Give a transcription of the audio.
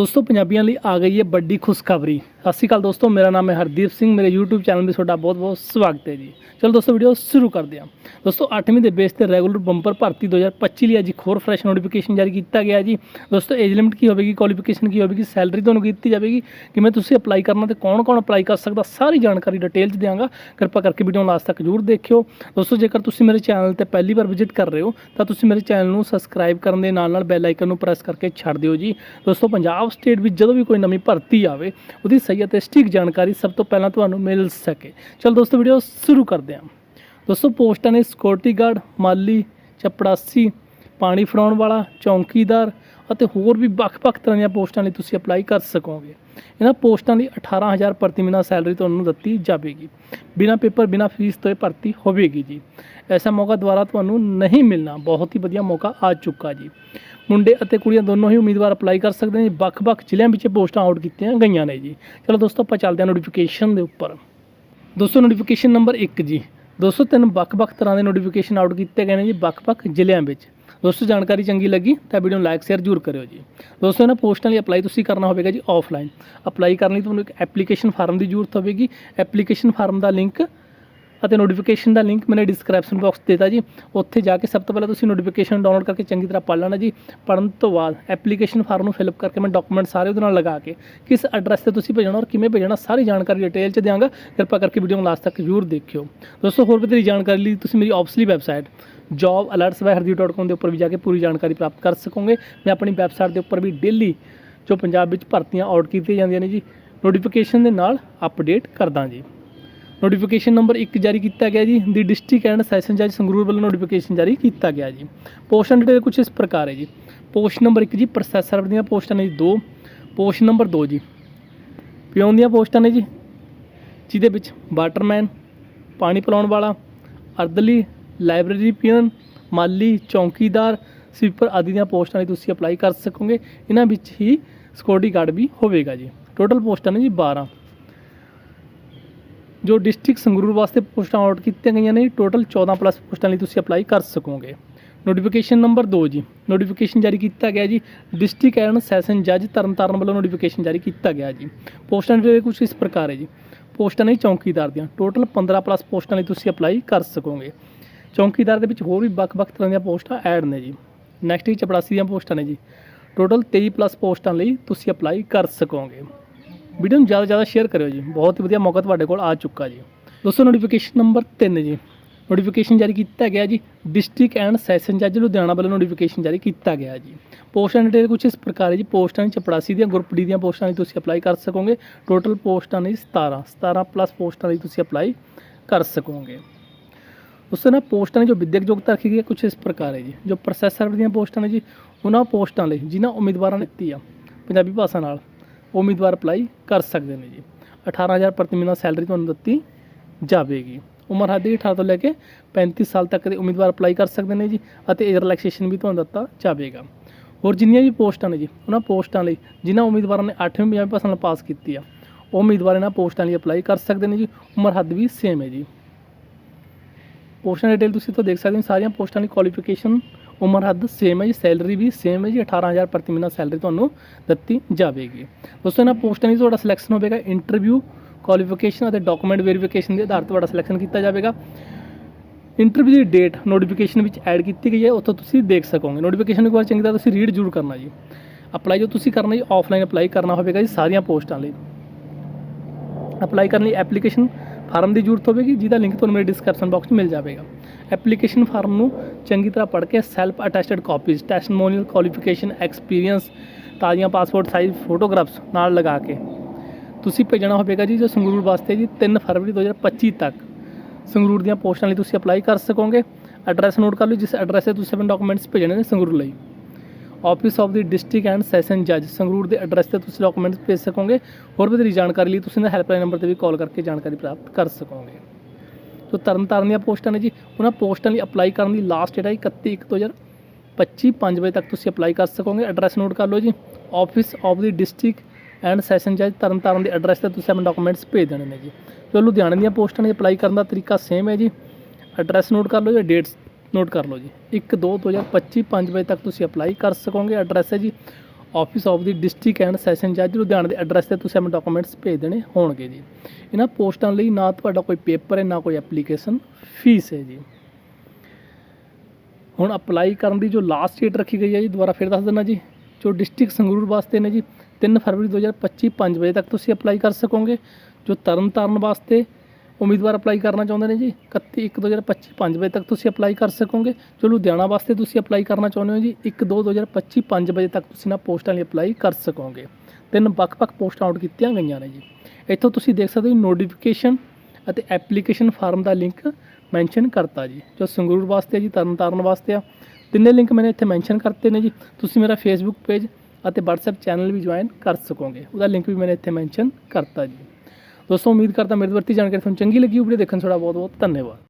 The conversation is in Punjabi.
ਦੋਸਤੋ ਪੰਜਾਬੀਆਂ ਲਈ ਆ ਗਈ ਹੈ ਵੱਡੀ ਖੁਸ਼ਖਬਰੀ। ਸਤਿ ਸ਼੍ਰੀ ਅਕਾਲ ਦੋਸਤੋ, ਮੇਰਾ ਨਾਮ ਹੈ ਹਰਦੀਪ ਸਿੰਘ, ਮੇਰੇ YouTube ਚੈਨਲ 'ਤੇ ਤੁਹਾਡਾ ਬਹੁਤ-ਬਹੁਤ ਸਵਾਗਤ ਹੈ ਜੀ। ਚਲੋ ਦੋਸਤੋ ਵੀਡੀਓ ਸ਼ੁਰੂ ਕਰਦੇ ਹਾਂ। ਦੋਸਤੋ 8ਵੀਂ ਦੇ ਬੇਸ ਤੇ ਰੈਗੂਲਰ ਬੰਪਰ ਭਰਤੀ 2025 ਲਈ ਅੱਜ ਇੱਕ ਹੋਰ ਫਰੈਸ਼ ਨੋਟੀਫਿਕੇਸ਼ਨ ਜਾਰੀ ਕੀਤਾ ਗਿਆ ਜੀ। ਦੋਸਤੋ ਏਜ ਲਿਮਿਟ ਕੀ ਹੋਵੇਗੀ ਕੁਆਲੀਫਿਕੇਸ਼ਨ ਕੀ ਹੋਵੇਗੀ ਸੈਲਰੀ ਤੁਹਾਨੂੰ ਕੀਤੀ ਜਾਵੇਗੀ, ਕਿਵੇਂ ਤੁਸੀਂ ਅਪਲਾਈ ਕਰਨਾ ਤੇ ਕੌਣ-ਕੌਣ ਅਪਲਾਈ ਕਰ ਸਕਦਾ, ਸਾਰੀ ਜਾਣਕਾਰੀ ਡਿਟੇਲ 'ਚ ਦਿਆਂਗਾ। ਕਿਰਪਾ ਕਰਕੇ ਵੀਡੀਓ ਨੂੰ ਲਾਸਟ ਤੱਕ ਜ਼ਰੂਰ ਦੇਖਿਓ। ਦੋਸਤੋ, ਜੇਕਰ ਤੁਸੀਂ ਮੇਰੇ ਚੈਨਲ ਤੇ ਪਹਿਲੀ ਵਾਰ ਵਿਜ਼ਿਟ ਕਰ ਰਹੇ ਹੋ, ਤਾਂ ਤੁਸੀਂ ਮੇਰੇ ਚੈਨਲ ਨੂੰ ਸਬਸਕ੍ਰਾਈਬ ਕਰਨ ਦੇ ਨਾਲ ਨਾਲ ਬੈਲ ਆਈਕਨ ਨੂੰ ਪ੍ਰੈਸ ਕਰਕੇ ਛੱਡ ਦਿਓ ਜੀ। ਦੋਸਤੋ, ਪੰਜਾਬ ਸਟੇਟ ਵਿੱਚ ਜਦੋਂ ਵੀ ਕੋਈ ਨਵੀਂ ਭਰਤੀ ਆਵੇ, ਉਹਦੀ ਸਹੀ ਅਤੇ ਸਟਿਕ ਜਾਣਕਾਰੀ ਸਭ ਤੋਂ ਪਹਿਲਾਂ ਤੁਹਾਨੂੰ ਮਿਲ ਸਕੇ। ਚਲ ਦੋਸਤੋ ਵੀਡੀਓ ਸ਼ੁਰੂ ਕਰਦੇ ਹਾਂ। ਦੋਸਤੋ, ਪੋਸਟਾਂ ਨੇ ਸਿਕਿਉਰਿਟੀ ਗਾਰਡ ਮਾਲੀ, ਚਪੜਾਸੀ, ਪਾਣੀ ਫੜਾਉਣ ਵਾਲਾ, ਚੌਂਕੀਦਾਰ ਅਤੇ ਹੋਰ ਵੀ ਵੱਖ-ਵੱਖ ਤਰ੍ਹਾਂ ਦੀਆਂ ਪੋਸਟਾਂ ਲਈ ਤੁਸੀਂ ਅਪਲਾਈ ਕਰ ਸਕੋਗੇ। ਇਹਨਾਂ ਪੋਸਟਾਂ ਲਈ 18000 ਪ੍ਰਤੀ ਮਹੀਨਾ ਸੈਲਰੀ ਤੁਹਾਨੂੰ ਦਿੱਤੀ ਜਾਵੇਗੀ। ਬਿਨਾਂ ਪੇਪਰ, ਬਿਨਾਂ ਫੀਸ ਤੋਂ ਭਰਤੀ ਹੋਵੇਗੀ ਜੀ। ਐਸਾ ਮੌਕਾ ਦੁਬਾਰਾ ਤੁਹਾਨੂੰ ਨਹੀਂ ਮਿਲਣਾ। ਬਹੁਤ ਹੀ ਵਧੀਆ ਮੌਕਾ ਆ ਚੁੱਕਾ ਜੀ। ਮੁੰਡੇ ਅਤੇ ਕੁੜੀਆਂ ਦੋਨੋਂ ਹੀ ਉਮੀਦਵਾਰ ਅਪਲਾਈ ਕਰ ਸਕਦੇ ਨੇ। ਜੀ। ਵੱਖ-ਵੱਖ ਜ਼ਿਲ੍ਹਿਆਂ ਵਿੱਚ ਪੋਸਟਾਂ ਆਊਟ ਕੀਤੀਆਂ ਗਈਆਂ ਨੇ ਜੀ। ਚਲੋ ਦੋਸਤੋ, ਆਪਾਂ ਚੱਲਦੇ ਹਾਂ ਨੋਟੀਫਿਕੇਸ਼ਨ ਦੇ ਉੱਪਰ। ਦੋਸਤੋ ਨੋਟੀਫਿਕੇਸ਼ਨ ਨੰਬਰ 1 ਜੀ। ਦੋਸਤੋ, ਤਿੰਨ ਵੱਖ-ਵੱਖ ਤਰ੍ਹਾਂ ਦੇ ਨੋਟੀਫਿਕੇਸ਼ਨ ਆਊਟ ਕੀਤੇ ਗਏ ਨੇ ਜੀ ਵੱਖ-ਵੱਖ ਜ਼ਿਲ੍ਹਿਆਂ ਵਿੱਚ। ਦੋਸਤੋ, ਜਾਣਕਾਰੀ ਚੰਗੀ ਲੱਗੀ ਤਾਂ ਵੀਡੀਓ ਨੂੰ ਲਾਈਕ ਸ਼ੇਅਰ ਜ਼ਰੂਰ ਕਰਿਓ ਜੀ। ਦੋਸਤੋ, ਇਹਨਾਂ ਪੋਸਟਾਂ ਲਈ ਅਪਲਾਈ ਤੁਸੀਂ ਕਰਨਾ ਹੋਵੇਗਾ ਜੀ ਆਫਲਾਈਨ ਅਪਲਾਈ ਕਰਨ ਲਈ ਤੁਹਾਨੂੰ ਇੱਕ ਐਪਲੀਕੇਸ਼ਨ ਫਾਰਮ ਦੀ ਜ਼ਰੂਰਤ ਹੋਵੇਗੀ। ਐਪਲੀਕੇਸ਼ਨ ਫਾਰਮ ਦਾ ਲਿੰਕ ਅਤੇ ਨੋਟੀਫਿਕੇਸ਼ਨ ਦਾ ਲਿੰਕ ਮੈਨੇ ਡਿਸਕ੍ਰਿਪਸ਼ਨ ਬਾਕਸ ਦਿੱਤਾ ਜੀ। ਉੱਥੇ ਜਾ ਕੇ ਸਭ ਤੋਂ ਪਹਿਲਾਂ ਤੁਸੀਂ ਨੋਟੀਫਿਕੇਸ਼ਨ ਡਾਊਨਲੋਡ ਕਰਕੇ ਚੰਗੀ ਤਰ੍ਹਾਂ ਪੜ੍ਹ ਲੈਣਾ ਜੀ। ਪੜ੍ਹਨ ਤੋਂ ਬਾਅਦ ਐਪਲੀਕੇਸ਼ਨ ਫਾਰਮ ਨੂੰ ਫਿਲਅਪ ਕਰਕੇ ਮੈਂ ਡਾਕੂਮੈਂਟ ਸਾਰੇ ਉਹਦੇ ਨਾਲ ਲਗਾ ਕੇ ਕਿਸ ਐਡਰੈਸ ਤੇ ਤੁਸੀਂ ਭੇਜਣਾ ਔਰ ਕਿਵੇਂ ਭੇਜਣਾ ਸਾਰੀ ਜਾਣਕਾਰੀ ਡਿਟੇਲ 'ਚ ਦਿਆਂਗਾ। ਕਿਰਪਾ ਕਰਕੇ ਵੀਡੀਓ ਨੂੰ ਲਾਸਟ ਤੱਕ ਜ਼ਰੂਰ ਦੇਖਿਓ। ਦੋਸਤੋ, ਹੋਰ ਵਧੇਰੀ ਜਾਣਕਾਰੀ ਲਈ ਤੁਸੀਂ ਮੇਰੀ ਆਫਸਲੀ ਵੈਬਸਾਈਟ jobalertsbyhardeep.com ਦੇ ਉੱਪਰ ਵੀ ਜਾ ਕੇ ਪੂਰੀ ਜਾਣਕਾਰੀ ਪ੍ਰਾਪਤ ਕਰ ਸਕੋਗੇ। ਮੈਂ ਆਪਣੀ ਵੈਬਸਾਈਟ ਦੇ ਉੱਪਰ ਵੀ ਡੇਲੀ ਜੋ ਪੰਜਾਬ ਵਿੱਚ ਭਰਤੀਆਂ ਆਊਟ ਕੀਤੀਆਂ ਜਾਂਦੀਆਂ ਨੇ ਜੀ ਨੋਟੀਫਿਕੇਸ਼ਨ ਦੇ ਨਾਲ ਅਪਡੇਟ ਕਰਦਾ ਜੀ। ਨੋਟੀਫਿਕੇਸ਼ਨ ਨੰਬਰ 1 ਜਾਰੀ ਕੀਤਾ ਗਿਆ ਜੀ। ਦੀ ਡਿਸਟ੍ਰਿਕਟ ਐਂਡ ਸੈਸ਼ਨ ਜੱਜ ਸੰਗਰੂਰ ਵੱਲੋਂ ਨੋਟੀਫਿਕੇਸ਼ਨ ਜਾਰੀ ਕੀਤਾ ਗਿਆ ਜੀ। ਪੋਸਟਾਂ ਡਿਟੇਲ ਕੁਝ ਇਸ ਪ੍ਰਕਾਰ ਹੈ ਜੀ। ਪੋਸਟ ਨੰਬਰ 1 ਜੀ ਪ੍ਰੋਸੈਸਰ ਦੀਆਂ ਪੋਸਟਾਂ ਨੇ ਜੀ 2 ਪੋਸਟ ਨੰਬਰ 2 ਜੀ। ਪਿਓਨ ਦੀਆਂ ਪੋਸਟਾਂ ਨੇ ਜੀ। ਜਿਹਦੇ ਵਿੱਚ ਵਾਟਰਮੈਨ ਪਾਣੀ ਪਿਲਾਉਣ ਵਾਲਾ ਅਰਦਲੀ ਲਾਇਬ੍ਰੇਰੀ ਪਿਓਨ ਮਾਲੀ, ਚੌਂਕੀਦਾਰ ਸਵੀਪਰ ਆਦਿ ਦੀਆਂ ਪੋਸਟਾਂ ਲਈ ਤੁਸੀਂ ਅਪਲਾਈ ਕਰ ਸਕੋਗੇ। ਇਹਨਾਂ ਵਿੱਚ ਹੀ ਸਿਕਿਉਰਿਟੀ ਗਾਰਡ ਵੀ ਹੋਵੇਗਾ ਜੀ। ਟੋਟਲ ਪੋਸਟਾਂ ਨੇ ਜੀ 12 ਜੋ ਡਿਸਟ੍ਰਿਕਟ ਸੰਗਰੂਰ ਵਾਸਤੇ ਪੋਸਟਾਂ ਆਊਟ ਕੀਤੀਆਂ ਗਈਆਂ ਨੇ ਟੋਟਲ 14 ਪਲੱਸ ਪੋਸਟਾਂ ਲਈ ਤੁਸੀਂ ਅਪਲਾਈ ਕਰ ਸਕੋਗੇ। ਨੋਟੀਫਿਕੇਸ਼ਨ ਨੰਬਰ 2 ਜੀ। ਨੋਟੀਫਿਕੇਸ਼ਨ ਜਾਰੀ ਕੀਤਾ ਗਿਆ ਜੀ। ਡਿਸਟ੍ਰਿਕਟ ਐਂਡ ਸੈਸ਼ਨ ਜੱਜ ਤਰਨਤਾਰਨ ਵੱਲੋਂ ਨੋਟੀਫਿਕੇਸ਼ਨ ਜਾਰੀ ਕੀਤਾ ਗਿਆ ਜੀ। ਪੋਸਟਾਂ ਦੇ ਕੁਝ ਇਸ ਪ੍ਰਕਾਰ ਹੈ ਜੀ। ਪੋਸਟਾਂ ਨੇ ਚੌਂਕੀਦਾਰ ਦੀਆਂ ਟੋਟਲ 15 ਪਲੱਸ ਪੋਸਟਾਂ ਲਈ ਤੁਸੀਂ ਅਪਲਾਈ ਕਰ ਸਕੋਗੇ। ਚੌਂਕੀਦਾਰ ਦੇ ਵਿੱਚ ਹੋਰ ਵੀ ਵੱਖ-ਵੱਖ ਤਰ੍ਹਾਂ ਦੀਆਂ ਪੋਸਟਾਂ ਐਡ ਨੇ ਜੀ। ਨੈਕਸਟ ਹੀ ਚਪੜਾਸੀ ਦੀਆਂ ਪੋਸਟਾਂ ਨੇ ਜੀ। ਟੋਟਲ 23 ਪਲੱਸ ਪੋਸਟਾਂ ਲਈ ਤੁਸੀਂ ਅਪਲਾਈ ਕਰ ਸਕੋਗੇ। ਵੀਡੀਓ ਨੂੰ ਜ਼ਿਆਦਾ ਜ਼ਿਆਦਾ ਸ਼ੇਅਰ ਕਰਿਓ ਜੀ। ਬਹੁਤ ਹੀ ਵਧੀਆ ਮੌਕਾ ਤੁਹਾਡੇ ਕੋਲ ਆ ਚੁੱਕਾ ਜੀ। ਦੋਸਤੋ ਨੋਟੀਫਿਕੇਸ਼ਨ ਨੰਬਰ 3 ਜੀ। ਨੋਟੀਫਿਕੇਸ਼ਨ ਜਾਰੀ ਕੀਤਾ ਗਿਆ ਜੀ। ਡਿਸਟ੍ਰਿਕਟ ਐਂਡ ਸੈਸ਼ਨ ਜੱਜ ਲੁਧਿਆਣਾ ਵੱਲੋਂ ਨੋਟੀਫਿਕੇਸ਼ਨ ਜਾਰੀ ਕੀਤਾ ਗਿਆ ਜੀ। ਪੋਸਟਾਂ ਡਿਟੇਲ ਕੁਝ ਇਸ ਪ੍ਰਕਾਰ ਹੈ ਜੀ। ਪੋਸਟਾਂ ਦੀ ਚਪੜਾਸੀ ਦੀਆਂ ਗਰੁੱਪ ਡੀ ਦੀਆਂ ਪੋਸਟਾਂ ਲਈ ਤੁਸੀਂ ਅਪਲਾਈ ਕਰ ਸਕੋਗੇ। ਟੋਟਲ ਪੋਸਟਾਂ ਨੇ 17 17 ਪਲੱਸ ਪੋਸਟਾਂ ਲਈ ਤੁਸੀਂ ਅਪਲਾਈ ਕਰ ਸਕੋਗੇ। ਉਸ ਤੋਂ ਨਾ ਪੋਸਟਾਂ ਦੀ ਜੋ ਵਿਦਿਅਕ ਯੋਗਤਾ ਰੱਖੀ ਗਈ ਹੈ ਕੁਝ ਇਸ ਪ੍ਰਕਾਰ ਹੈ ਜੀ। ਜੋ ਪ੍ਰੋਸੈਸਰ ਦੀਆਂ ਪੋਸਟਾਂ ਨੇ ਜੀ, ਉਹਨਾਂ ਪੋਸਟਾਂ ਲਈ, ਜਿਨ੍ਹਾਂ ਉਮੀਦਵਾਰਾਂ ਨੇ ਦਿੱਤੀ ਆ ਪੰਜਾਬੀ ਭਾਸ਼ਾ ਨਾਲ ਉਮੀਦਵਾਰ ਅਪਲਾਈ ਕਰ ਸਕਦੇ ਨੇ ਜੀ। 18000 ਪ੍ਰਤੀ ਮਹੀਨਾ ਸੈਲਰੀ ਤੁਹਾਨੂੰ ਦਿੱਤੀ ਜਾਵੇਗੀ। ਉਮਰ ਹੱਦ ਹੀ 18 ਤੋਂ ਲੈ ਕੇ 35 ਸਾਲ ਤੱਕ ਦੇ ਉਮੀਦਵਾਰ ਅਪਲਾਈ ਕਰ ਸਕਦੇ ਨੇ ਜੀ ਅਤੇ ਏਜ ਰਿਲੈਕਸੇਸ਼ਨ ਵੀ ਤੁਹਾਨੂੰ ਦਿੱਤਾ ਜਾਵੇਗਾ। ਹੋਰ ਜਿੰਨੀਆਂ ਵੀ ਪੋਸਟਾਂ ਨੇ ਜੀ, ਉਹਨਾਂ ਪੋਸਟਾਂ ਲਈ ਜਿਨ੍ਹਾਂ ਉਮੀਦਵਾਰਾਂ ਨੇ 8ਵੀਂ ਪੰਜਾਬੀ ਭਾਸ਼ਾ ਨਾਲ ਪਾਸ ਕੀਤੀ ਆ, ਉਹ ਉਮੀਦਵਾਰ ਇਹਨਾਂ ਪੋਸਟਾਂ ਲਈ ਅਪਲਾਈ ਕਰ ਸਕਦੇ ਨੇ ਜੀ। ਉਮਰ ਹੱਦ ਵੀ ਸੇਮ ਹੈ ਜੀ। ਪੋਸਟਾਂ ਡਿਟੇਲ ਤੁਸੀਂ ਤੋਂ ਦੇਖ ਸਕਦੇ ਹੋ, ਸਾਰੀਆਂ ਪੋਸਟਾਂ ਦੀ ਕੁਆਲੀਫਿਕੇਸ਼ਨ ਉਮਰ ਹੱਦ ਸੇਮ ਹੈ ਜੀ ਸੈਲਰੀ ਵੀ ਸੇਮ ਹੈ ਜੀ 18000 ਪ੍ਰਤੀ ਮਹੀਨਾ ਸੈਲਰੀ ਤੁਹਾਨੂੰ ਦਿੱਤੀ ਜਾਵੇਗੀ। ਦੋਸਤੋ, ਇਹਨਾਂ ਪੋਸਟਾਂ ਦੀ ਤੁਹਾਡਾ ਸਿਲੈਕਸ਼ਨ ਹੋਵੇਗਾ ਇੰਟਰਵਿਊ ਕੁਆਲੀਫਿਕੇਸ਼ਨ ਅਤੇ ਡਾਕੂਮੈਂਟ ਵੈਰੀਫਿਕੇਸ਼ਨ ਦੇ ਆਧਾਰ ਤੇ ਤੁਹਾਡਾ ਸਿਲੈਕਸ਼ਨ ਕੀਤਾ ਜਾਵੇਗਾ। ਇੰਟਰਵਿਊ ਦੀ ਡੇਟ ਨੋਟੀਫਿਕੇਸ਼ਨ ਵਿੱਚ ਐਡ ਕੀਤੀ ਗਈ ਹੈ, ਉੱਥੋਂ ਤੁਸੀਂ ਦੇਖ ਸਕੋਗੇ। ਨੋਟੀਫਿਕੇਸ਼ਨ ਇੱਕ ਵਾਰ ਚੰਗੀ ਤਰ੍ਹਾਂ ਤੁਸੀਂ ਰੀਡ ਜ਼ਰੂਰ ਕਰਨਾ ਜੀ। ਅਪਲਾਈ ਜੋ ਤੁਸੀਂ ਕਰਨਾ ਜੀ ਆਫਲਾਈਨ ਅਪਲਾਈ ਕਰਨਾ ਹੋਵੇਗਾ ਜੀ ਸਾਰੀਆਂ ਪੋਸਟਾਂ ਲਈ। ਅਪਲਾਈ ਕਰਨ ਲਈ ਐਪਲੀਕੇਸ਼ਨ ਫਾਰਮ ਦੀ ਜ਼ਰੂਰਤ ਹੋਵੇਗੀ, ਜਿਹਦਾ ਲਿੰਕ ਤੁਹਾਨੂੰ ਮੇਰੇ ਡਿਸਕ੍ਰਿਪਸ਼ਨ ਬਾਕਸ 'ਚ ਮਿਲ ਜਾਵੇਗਾ। ਐਪਲੀਕੇਸ਼ਨ ਫਾਰਮ ਨੂੰ ਚੰਗੀ ਤਰ੍ਹਾਂ ਪੜ੍ਹ ਕੇ self attested copies testimonial qualification experience ਤਾਜ਼ੀਆਂ ਪਾਸਪੋਰਟ ਸਾਈਜ਼ ਫੋਟੋਗ੍ਰਾਫਸ ਨਾਲ ਲਗਾ ਕੇ। ਤੁਸੀਂ ਭੇਜਣਾ ਹੋਵੇਗਾ ਜੀ ਜੋ ਸੰਗਰੂਰ ਵਾਸਤੇ ਜੀ 3 ਫਰਵਰੀ 2025 ਤੱਕ। ਸੰਗਰੂਰ ਦੀਆਂ ਪੋਸਟਾਂ ਲਈ ਤੁਸੀਂ ਅਪਲਾਈ ਕਰ ਸਕੋਗੇ। ਐਡਰੈਸ ਨੋਟ ਕਰ ਲਓ, ਜਿਸ ਐਡਰੈਸ ਤੇ ਤੁਸੀਂ ਆਪਣੇ ਡਾਕੂਮੈਂਟਸ ਭੇਜਣੇ ਨੇ ਸੰਗਰੂਰ ਲਈ। Office of the district and session ਜੱਜ ਸੰਗਰੂਰ ਦੇ ਐਡਰੈਸ ਤੇ ਤੁਸੀਂ ਡਾਕੂਮੈਂਟਸ ਭੇਜ ਸਕੋਗੇ, ਹੋਰ ਵਧੇਰੀ ਜਾਣਕਾਰੀ ਲਈ ਤੁਸੀਂ ਇਹਨਾਂ ਹੈਲਪਲਾਈਨ ਨੰਬਰ ਤੇ ਵੀ ਕਾਲ ਕਰਕੇ ਜਾਣਕਾਰੀ ਪ੍ਰਾਪਤ ਕਰ ਸਕੋਗੇ। ਸੋ ਤਰਨਤਾਰਨ ਦੀਆਂ ਪੋਸਟਾਂ ਨੇ ਜੀ, ਉਹਨਾਂ ਪੋਸਟਾਂ ਲਈ ਅਪਲਾਈ ਕਰਨ ਦੀ ਲਾਸਟ ਡੇਟ ਹੈ 31 ਇੱਕ 2025 5 ਵਜੇ ਤੱਕ ਤੁਸੀਂ ਅਪਲਾਈ ਕਰ ਸਕੋਗੇ। ਐਡਰੈਸ ਨੋਟ ਕਰ ਲਓ ਜੀ office of the district and session ਜੱਜ ਤਰਨਤਾਰਨ ਦੇ ਐਡਰੈਸ ਤੇ ਤੁਸੀਂ ਆਪਣੇ ਡਾਕੂਮੈਂਟਸ ਭੇਜ ਦੇਣੇ ਨੇ ਜੀ। ਜੋ ਲੁਧਿਆਣੇ ਦੀਆਂ ਪੋਸਟਾਂ ਲਈ ਅਪਲਾਈ ਕਰਨ ਦਾ ਤਰੀਕਾ ਸੇਮ ਹੈ ਜੀ। ਐਡਰੈਸ ਨੋਟ ਕਰ ਲਓ ਜੀ ਡੇਟਸ ਨੋਟ ਕਰ ਲਓ ਜੀ। 1 2 2025 5 ਵਜੇ ਤੱਕ ਤੁਸੀਂ ਅਪਲਾਈ ਕਰ ਸਕੋਗੇ। ਐਡਰੈਸ ਹੈ ਜੀ office of the district and session ਜੱਜ ਲੁਧਿਆਣਾ ਦੇ ਐਡਰੈਸ ਤੇ ਤੁਸੀਂ ਆਪਣੇ ਡਾਕੂਮੈਂਟਸ ਭੇਜ ਦੇਣੇ ਹੋਣਗੇ ਜੀ। ਇਹਨਾਂ ਪੋਸਟਾਂ ਲਈ ਨਾ ਤੁਹਾਡਾ ਕੋਈ ਪੇਪਰ ਹੈ, ਨਾ ਕੋਈ ਐਪਲੀਕੇਸ਼ਨ ਫੀਸ ਹੈ ਜੀ। ਹੁਣ ਅਪਲਾਈ ਕਰਨ ਦੀ ਜੋ ਲਾਸਟ ਡੇਟ ਰੱਖੀ ਗਈ ਹੈ ਜੀ, ਦੁਬਾਰਾ ਫਿਰ ਦੱਸ ਦਿੰਦਾ ਜੀ। ਜੋ ਡਿਸਟ੍ਰਿਕਟ ਸੰਗਰੂਰ ਵਾਸਤੇ ਨੇ ਜੀ 3 ਫਰਵਰੀ 2025 5 ਵਜੇ ਤੱਕ ਤੁਸੀਂ ਅਪਲਾਈ ਕਰ ਸਕੋਗੇ। ਜੋ ਤਰਨਤਾਰਨ ਵਾਸਤੇ ਉਮੀਦਵਾਰ ਅਪਲਾਈ ਕਰਨਾ ਚਾਹੁੰਦੇ ਨੇ ਜੀ? 31 1 2025 5 ਵਜੇ ਤੱਕ ਤੁਸੀਂ ਅਪਲਾਈ ਕਰ ਸਕੋਗੇ। ਜੋ ਲੁਧਿਆਣਾ ਵਾਸਤੇ ਤੁਸੀਂ ਅਪਲਾਈ ਕਰਨਾ ਚਾਹੁੰਦੇ ਹੋ ਜੀ 1 2 2025 5 ਵਜੇ ਤੱਕ ਤੁਸੀਂ ਨਾ ਪੋਸਟਾਂ ਲਈ ਅਪਲਾਈ ਕਰ ਸਕੋਗੇ। ਤਿੰਨ ਵੱਖ-ਵੱਖ ਪੋਸਟਾਂ ਆਊਟ ਕੀਤੀਆਂ ਗਈਆਂ ਨੇ ਜੀ। ਇੱਥੋਂ ਤੁਸੀਂ ਦੇਖ ਸਕਦੇ ਹੋ ਨੋਟੀਫਿਕੇਸ਼ਨ ਅਤੇ ਐਪਲੀਕੇਸ਼ਨ ਫਾਰਮ ਦਾ ਲਿੰਕ ਮੈਂਸ਼ਨ ਕਰਤਾ ਜੀ, ਜੋ ਸੰਗਰੂਰ ਵਾਸਤੇ ਹੈ ਜੀ, ਤਰਨਤਾਰਨ ਵਾਸਤੇ ਆ। ਤਿੰਨੇ ਲਿੰਕ ਮੈंने ਇੱਥੇ ਮੈਂਸ਼ਨ ਕਰਤੇ ਨੇ ਜੀ। ਤੁਸੀਂ ਮੇਰਾ ਫੇਸਬੁੱਕ ਪੇਜ ਅਤੇ WhatsApp ਚੈਨਲ ਵੀ ਜੁਆਇਨ ਕਰ ਸਕੋਗੇ। ਉਹਦਾ ਲਿੰਕ ਵੀ ਮੈंने ਇੱਥੇ ਮੈਂਸ਼ਨ ਕਰਤਾ ਜੀ। ਦੋਸਤੋ, ਉਮੀਦ ਕਰਦਾ ਮੇਰੀ ਵਰਤੀ ਜਾਣਕਾਰੀ ਤੁਹਾਨੂੰ ਚੰਗੀ ਲੱਗੀ ਹੋਵੇ ਦੇਖਣ ਤੁਹਾਡਾ ਬਹੁਤ ਬਹੁਤ ਧੰਨਵਾਦ।